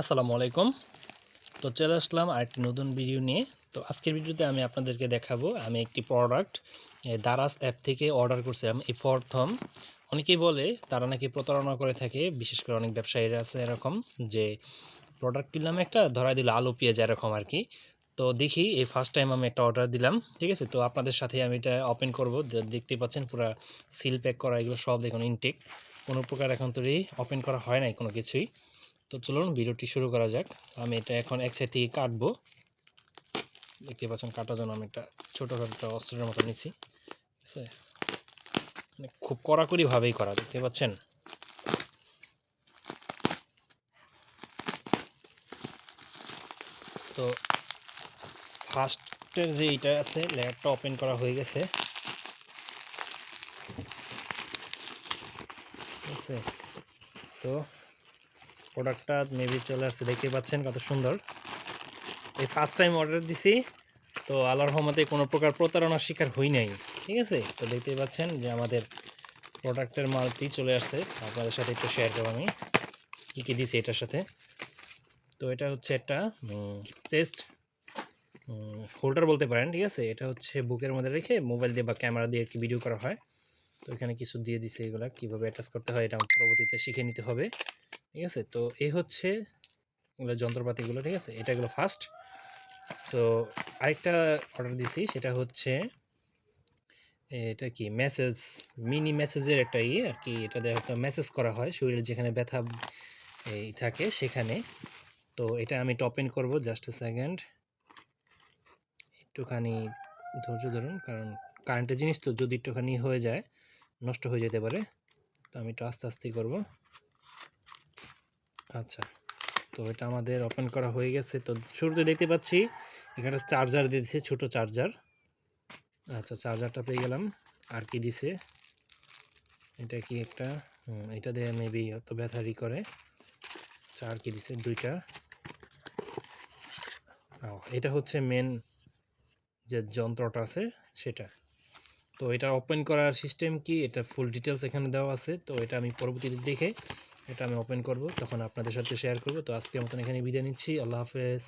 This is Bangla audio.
আসসালামু আলাইকুম। তো চলে আসলাম আরেকটি নতুন ভিডিও নিয়ে। তো আজকের ভিডিওতে আমি আপনাদেরকে দেখাবো, আমি একটি প্রোডাক্ট দারাস অ্যাপ থেকে অর্ডার করছিলাম। এই প্রথম, অনেকেই বলে তারা নাকি প্রতারণা করে থাকে, বিশেষ করে অনেক ব্যবসায়ীরা আছে এরকম, যে প্রোডাক্ট কিনলাম একটা ধরাই দিল, আলু, পেঁয়াজ এরকম আর কি। তো দেখি, এই ফার্স্ট টাইম আমি একটা অর্ডার দিলাম, ঠিক আছে? তো আপনাদের সাথে আমি এটা ওপেন করব। দেখতে পাচ্ছেন পুরো সিল প্যাক করা, এগুলো সব দেখুন ইনটেক কোনো প্রকার এখন তৈরি ওপেন করা হয় নাই কোনো কিছুই। তো চলুন ভিডিওটি শুরু করা যাক। আমি এটা এখন এক সাইড থেকে কাটবো। দেখতে পাচ্ছেন কাটার জন্য আমি একটা ছোটোখাটো একটা অস্ত্রের মতো নিছি ঠিক আছে? মানে খুব কড়াকড়িভাবেই করা, দেখতে পাচ্ছেন? তো ফার্স্টের যে এইটা আছে, লেয়ারটা ওপেন করা হয়ে গেছে। ঠিক আছে? তো প্রোডাক্টটা মেবি চলে আসছে। দেখতে পাচ্ছেন কত সুন্দর। এই ফার্স্ট টাইম অর্ডার দিছি, তো আল্লাহর রহমতে কোনো প্রকার প্রতারণার শিকার হই নাই, ঠিক আছে? তো দেখতেই পাচ্ছেন যে আমাদের প্রোডাক্টের মালটি চলে আসছে। আপনাদের সাথে একটু শেয়ার করব আমি, কী কী দিছি এটার সাথে। তো এটা হচ্ছে একটা চেস্ট হোল্ডার বলতে পারেন, ঠিক আছে? এটা হচ্ছে বুকের মধ্যে রেখে মোবাইল দিয়ে বা ক্যামেরা দিয়ে ভিডিও করা হয়। তো এখানে কিছু দিয়ে দিছে এগুলা, কীভাবে অ্যাটাচ করতে হয় এটা পরবর্তীতে শিখে নিতে হবে, ঠিক আছে? তো এই হচ্ছে এগুলো যন্ত্রপাতিগুলো, ঠিক আছে? এটা এগুলো ফার্স্ট সো আরেকটা অর্ডার দিছি, সেটা হচ্ছে, এটা কি? মেসেজ মিনি মেসেজের একটা ইয়ে আর কি, এটা একটা মেসেজ করা হয়, শরীরে যেখানে ব্যথা, এই, থাকে সেখানে। তো এটা আমি টপ টপেন করব জাস্ট এ সেকেন্ড একটুখানি ধৈর্য ধরুন, কারণ কারেন্টের জিনিস তো যদি একটুখানি হয়ে যায় নষ্ট হয়ে যেতে পারে। তো আমি একটু আস্তে আস্তে করব। আচ্ছা তো এটা আমাদের ওপেন করা হয়ে গেছে। তো শুরুতে দেখতে পাচ্ছি এখানে চার্জার দিয়ে দিছে, ছোট চার্জার আচ্ছা চার্জারটা পেয়ে গেলাম। আর কি দিছে? এটা কি একটা? এটা দিয়ে মেবি হয়তো ব্যাটারি করে। চার কি দিছে? দুইটা। এটা হচ্ছে মেন যে যন্ত্রটা আছে, সেটা। তো এটা ওপেন করার সিস্টেম কি? এটা ফুল ডিটেলস এখানে দেওয়া আছে। তো এটা আমি পরবর্তীতে দেখে এটা আমি ওপেন করব। তখন আপনাদের সাথে শেয়ার করব। তো আজকের মতন এখানে বিদায় নিচ্ছি। আল্লাহ হাফেজ।